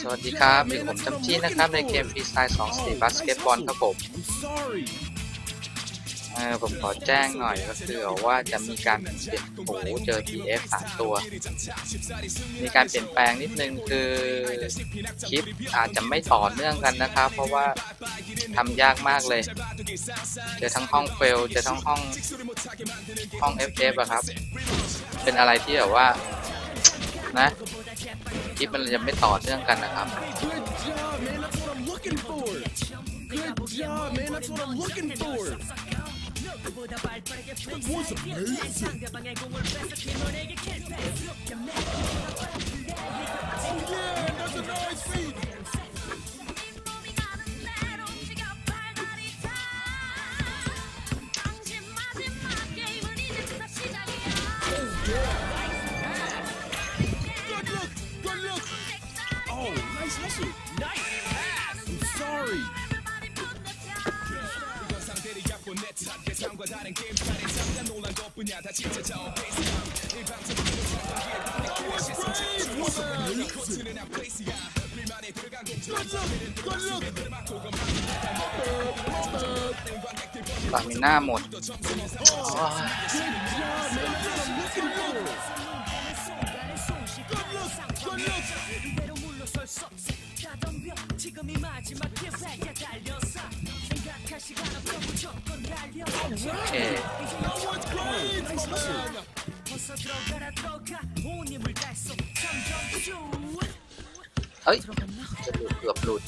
สวัสดีครับอยู่ผมจำจี้นะครับในเกมฟรีสไตล์2 4บาสเกตบอลครับผมเออผมขอแจ้งหน่อยก็คือว่าจะมีการเปลี่ยนโอ้เจอ TF สามตัว มีการเปลี่ยนแปลงนิดนึงคือคลิปอาจจะไม่ต่อเนื่องกันนะครับ เพราะว่าทำยากมากเลย เจอทั้งห้องเฟลเจอทั้งห้องห้อง FF อะครับ เป็นอะไรที่แบบว่านะ ลิปมันจะไม่ต่อเนื่องกันนะครับ Good job, man. ตามิน้าหมดโอเคเฮ้ยเกือบหลุดเกือบหลุด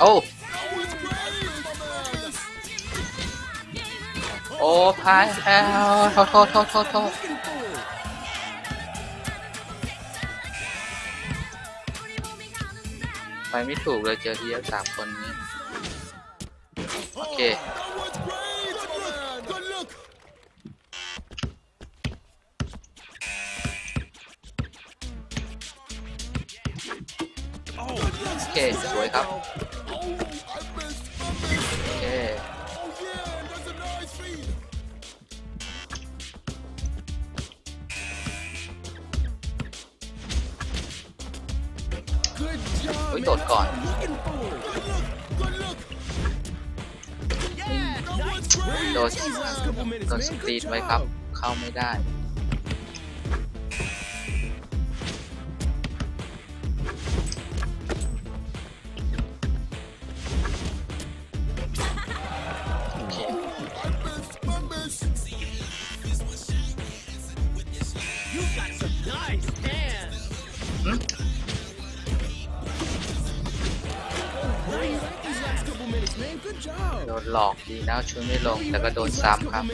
โอ้โอ้พายแล้วโทษโทษโทษโทษโทษไปไม่ถูกเลยเจอทีเอฟสามคนนี้ โอเค ยโดดก่อน โดนโดนสตีดไว้ครับ เข้าไม่ได้ โดนหลอกดีนะช่วยไม่ลงแต่ก็โดนซ้ำครับ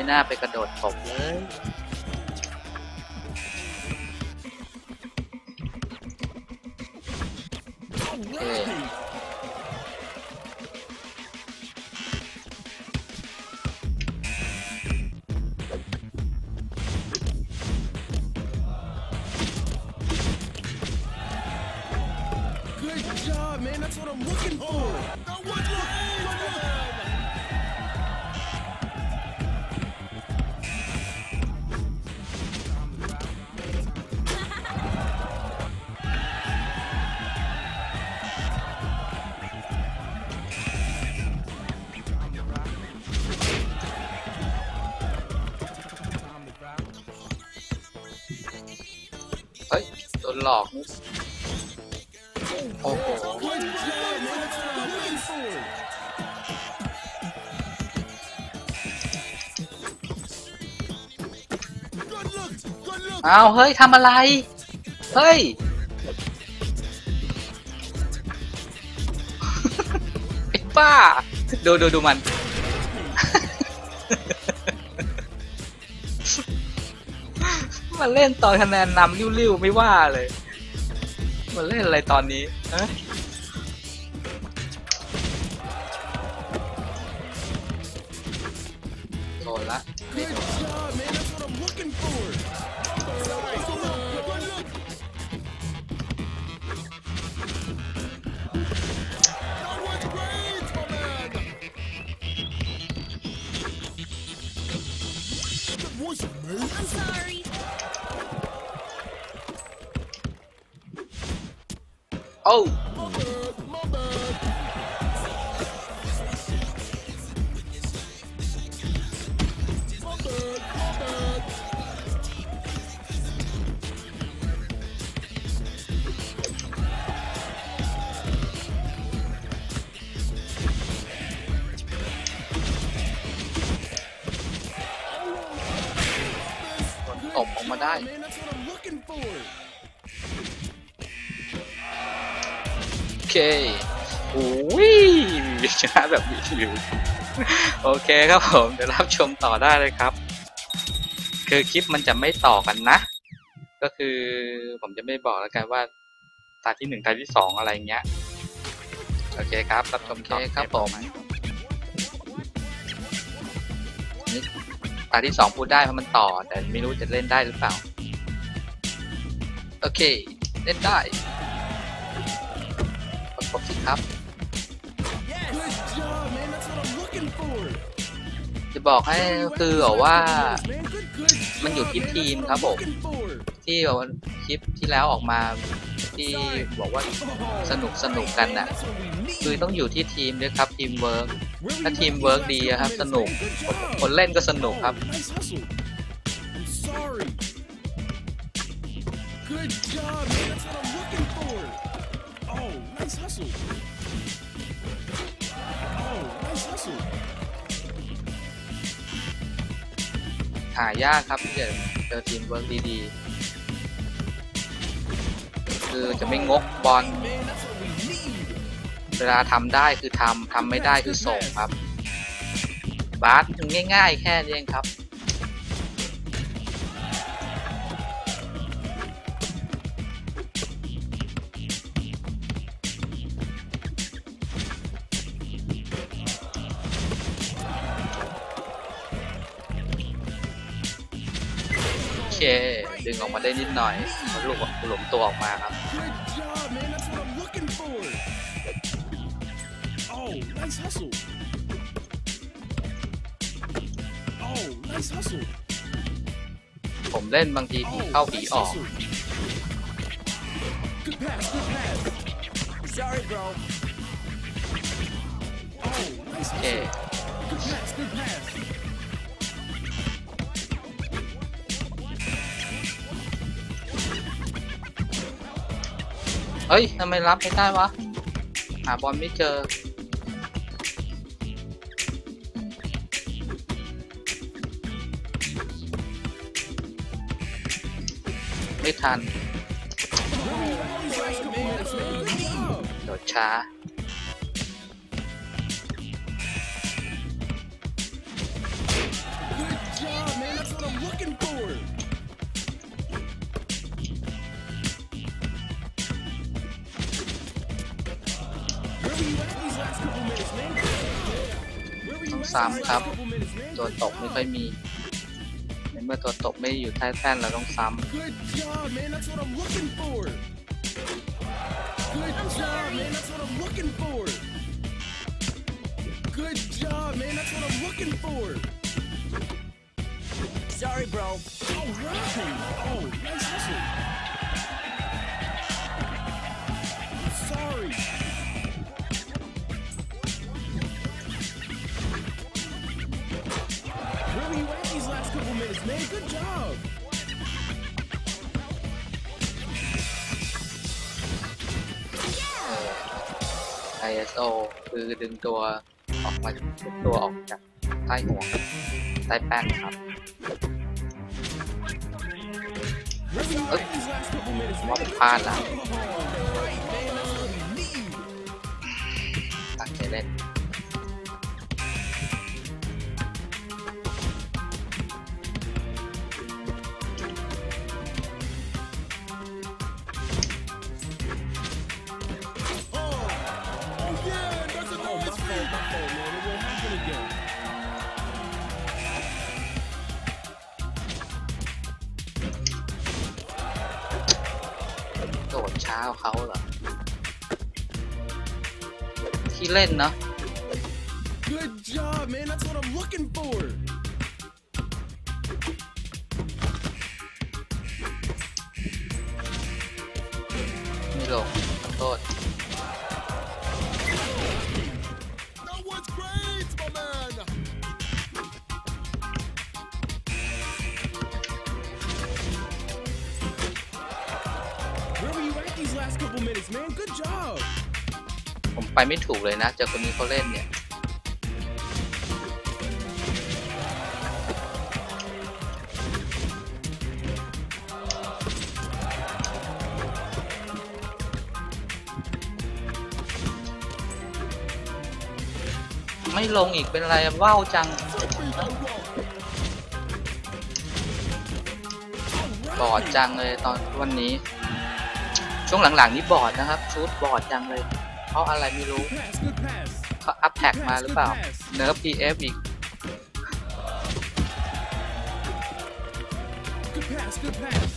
ไม่น่าไปกระโดดตบเลย หลอก โอ้โห Good job, man. That's what I'm looking for. อ้าเฮ้ยทำอะไร เฮ้ย ไอ้ป้า ดูดูดูมัน มาเล่นตอนคะแนนนำริ้วๆไม่ว่าเลยมาเล่นอะไรตอนนี้ฮะ Oh เคโอ้ยชนะแบบมีวิวโอเคครับผม เดี๋ยวรับชมต่อได้เลยครับ คือคลิปมันจะไม่ต่อกันนะ ก็คือผมจะไม่บอกแล้วกันว่าตาที่หนึ่งตาที่สองอะไรเงี้ย โอเคครับ รับชมต่อครับผมตาที่สองพูดได้เพราะมันต่อ แต่ไม่รู้จะเล่นได้หรือเปล่า โอเค เล่นได้ กดสิครับ จะบอกให้คือบอกว่า มันอยู่ที่ทีมครับผม ที่แบบคลิปที่แล้วออกมาที่บอกว่าสนุกสนุกกันน่ะ คือต้องอยู่ที่ทีมด้วยครับทีมเวิร์กถ้าทีมเวิร์กดีครับ สนุกคนเล่นก็สนุกครับ Oh, nice hustle. Oh, nice hustle. หายากครับที่จะเจอทีมเวิร์กดีๆ คือจะไม่งกบอล Man, that's what we need. เวลาทำได้คือทำทำไม่ได้คือส่งครับ บาสง่ายๆ แค่นี้เองครับ ค ดึงออกมาได้นิดหน่อยมันลุกหลุมตัวออกมาครับ ผมเล่นบางทีผีเข้าผีออก โอเค เฮ้ยทำไมรับไม่ได้วะ หาบอลไม่เจอ ไม่ทันโดดช้า ซ้ำ these ครับ last couple minutes, man? ตัวตกไม่ค่อยมี ในเมื่อตัวตกไม่ได้อยู่ใต้แท่นเราต้องซ้ Good job, man. That's what I'm looking for. Good job, man. That's what I'm looking for. Good job, man. That's what I'm looking for. Sorry, bro. All right. Oh, nice hustle. I'm sorry. Nice, man. Good job. ISO คือดึงตัวออกมาตัวออกจากใต้หัวใต้แป้นครับเอ๊ะวัาผมพลาดล้วตัดงใจเล่น ช้าเขาเหรอ ที่เล่นเนาะ Good job, man. That's what I'm looking for. ไปไม่ถูกเลยนะเจอคนนี้เขาเล่นเนี่ยไม่ลงอีกเป็นไรว่าวจังบอดจังเลยตอนวันนี้ ช่วงหลังๆนี้บอดนะครับชุดบอดจังเลย เพราะอะไรไม่รู้ Pass, good pass. เขาอัพแท็กมาหรือเปล่า เนิร์ฟ PF อีก Good pass, good pass.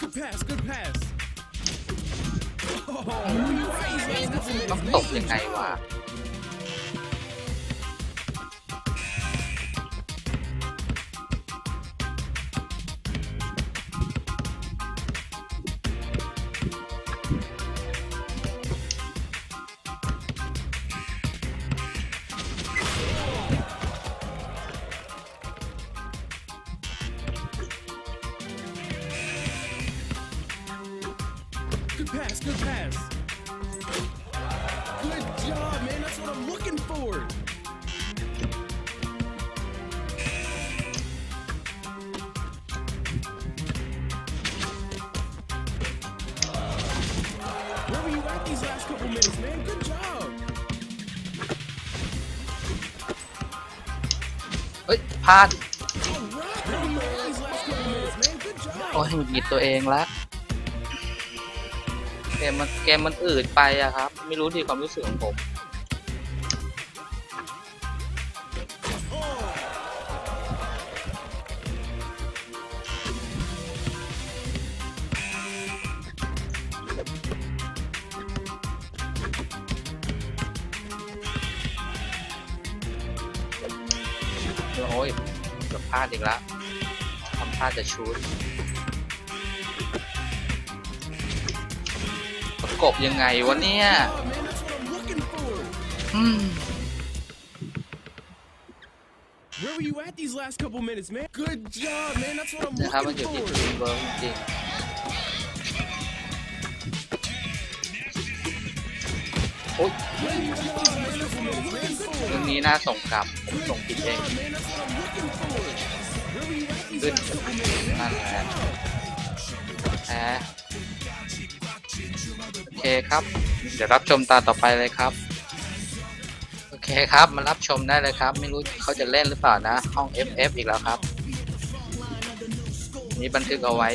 Good pass, good pass. Oh, where were you at these last couple minutes, ต้อง man? ตกยังไงวะ minutes, man? Good job. เฮ้ยพลาด All right. Where were you at these last couple minutes, man? Good โอ้ย job. หงุดหงิดตัวเองละเกมมันเกมมันอืดไปอะครับ ไม่รู้ดีความรู้สึกของผม โอ้ยเกือบพลาดอีกแล้วทำพลาดจะชูดประกบยังไงวะเนี่ย Oh, man, that's what I'm looking for. อืม Where were you at these last couple minutes, man? Good job, man. That's what I'm นะครับมัน looking อยู่ที่ for. ทีมเวิร์กจริง man? Good เรื่องนี้น่าส่งกลับส่งผิดเอง Man, that's what I'm looking for. Where were you at these Good. last couple minutes, man? นั่นแหละแพ้โอเคครับ เดี๋ยวรับชมตาต่อไปเลยครับ โอเคครับ มารับชมได้เลยครับ ไม่รู้เขาจะเล่นหรือเปล่านะ ห้อง FF อีกแล้วครับมีบันทึกเอาไว้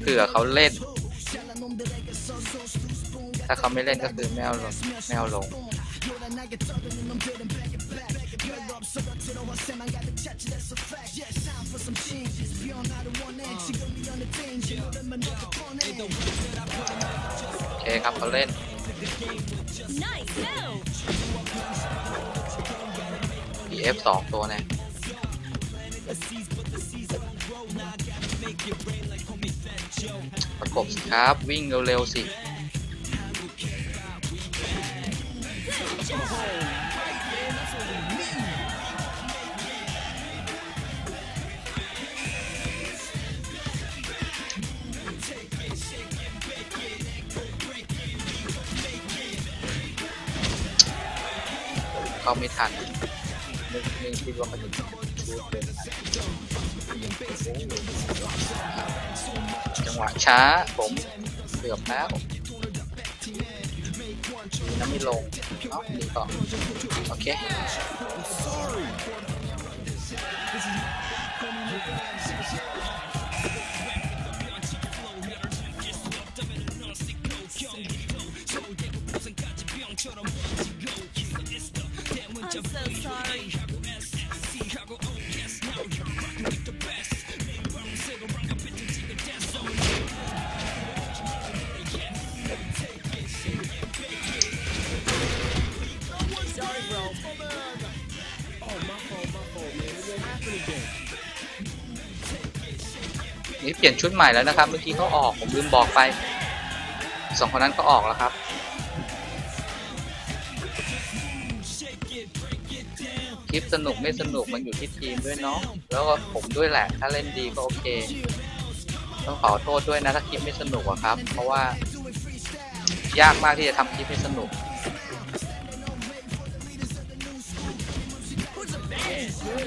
เผื่อเขาเล่น ถ้าเขาไม่เล่นก็คือไม่เอาลงไม่เอาลง โอเคครับเขาเล่น Nice move. BF สองตัวเนี่ยประกบสิครับ วิ่งเร็วๆสิ เขาไม่ทันนึกนึกคิดว่ามันจะชูดเป็นจังหวะช้าผมเกือบแล้วน้ำไม่ลง เอ้า เปลี่ยนชุดใหม่แล้วนะครับ เมื่อกี้เขาออกผมลืมบอกไปสองคนนั้นก็ออกแล้วครับ คลิปสนุกไม่สนุกมันอยู่ที่ทีมด้วยเนาะแล้วก็ผมด้วยแหละ ถ้าเล่นดีก็โอเค ต้องขอโทษด้วยนะถ้าคลิปไม่สนุกอะครับ เพราะว่ายากมากที่จะทำคลิปให้สนุก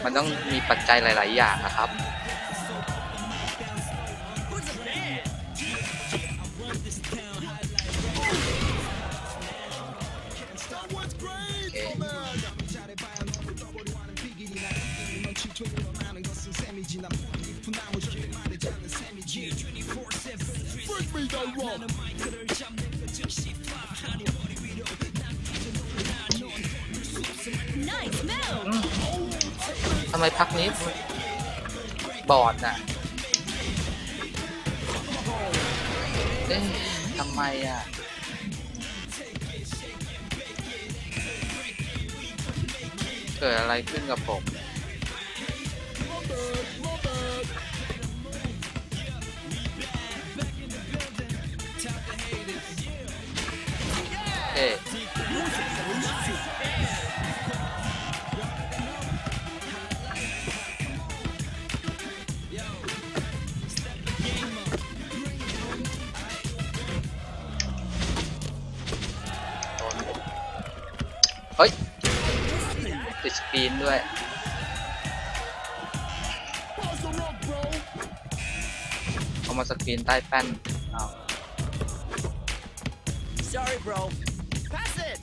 มันต้องมีปัจจัยหลาย ๆ อย่างนะครับ ทำไมพักนี้ บอดน่ะเอ๊ะทำไมอะ เกิดอะไรขึ้นกับผม ดสกรีนด้วย Pass the rock, bro. เอามาสกรีนใต้แป้นเอา Sorry, bro. Pass it.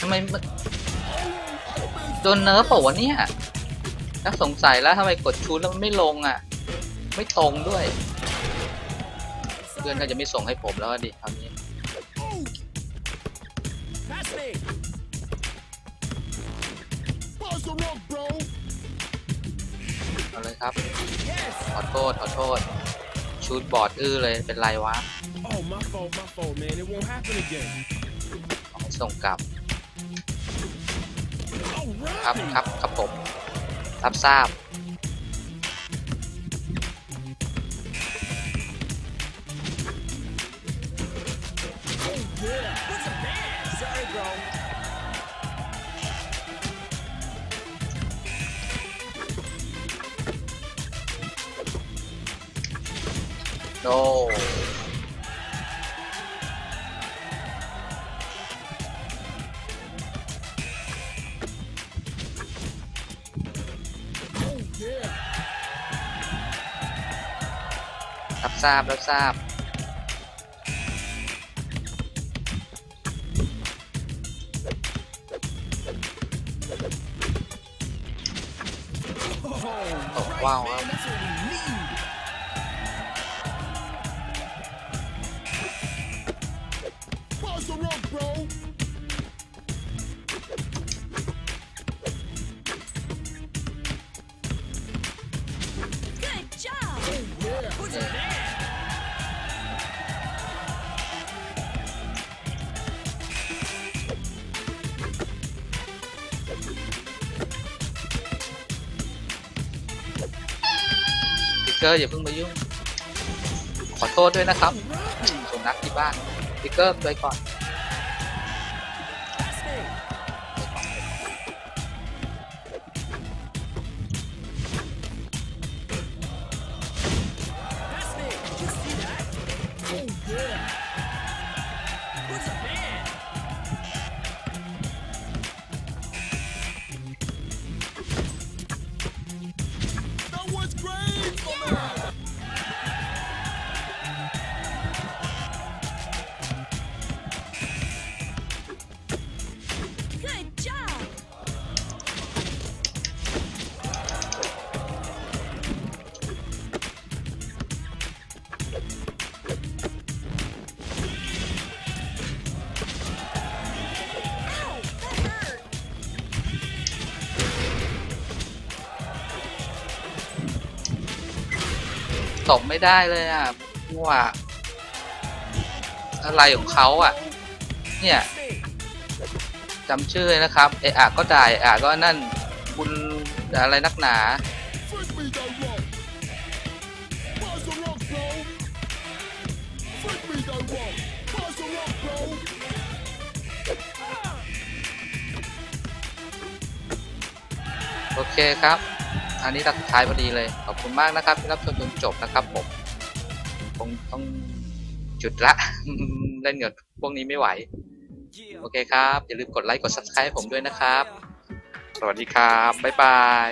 ทำไมมันโดนเนิร์ฟเปล่าวะเนี่ยนักสงสัยแล้วทำไมกดชูดแล้วมันไม่ลงอะ ไม่ตรงด้วย เพื่อนก็จะไม่ส่งให้ผมแล้วอะดิคราวนี้ Pass me. Pass the rock, bro. เอาเลยครับ Yes. ขอโทษขอโทษ ชูดบอร์ดอื้อเลยเป็นไรวะ Oh, my fault, my fault, man. It won't happen again. ขอให้ส่งกลับ All ครับ right. ครับ ครับผมรับทราบ โนรับทราบรับทราบตกว่าวครับ Yeah. พิกเกอร์อย่าเพิ่งมายุ่ง ขอโทษด้วยนะครับสุนัขที่บ้านพิกเกอร์ไปก่อน ตบไม่ได้เลยอะว่าอะไรของเขาอะ เนี่ยจำชื่อเลยนะครับเออะก็ได้เอะอะก็นั่นคุณอะไรนักหนา โอเคครับ อันนี้ตัดสุดท้ายพอดีเลย ขอบคุณมากนะครับที่รับชมจนจบนะครับผมคงต้องจุดละ เล่นเกับพวกนี้ไม่ไหว โอเคครับ อย่าลืมกดไลค์กด subscribe ผมด้วยนะครับ สวัสดีครับ บ๊ายบาย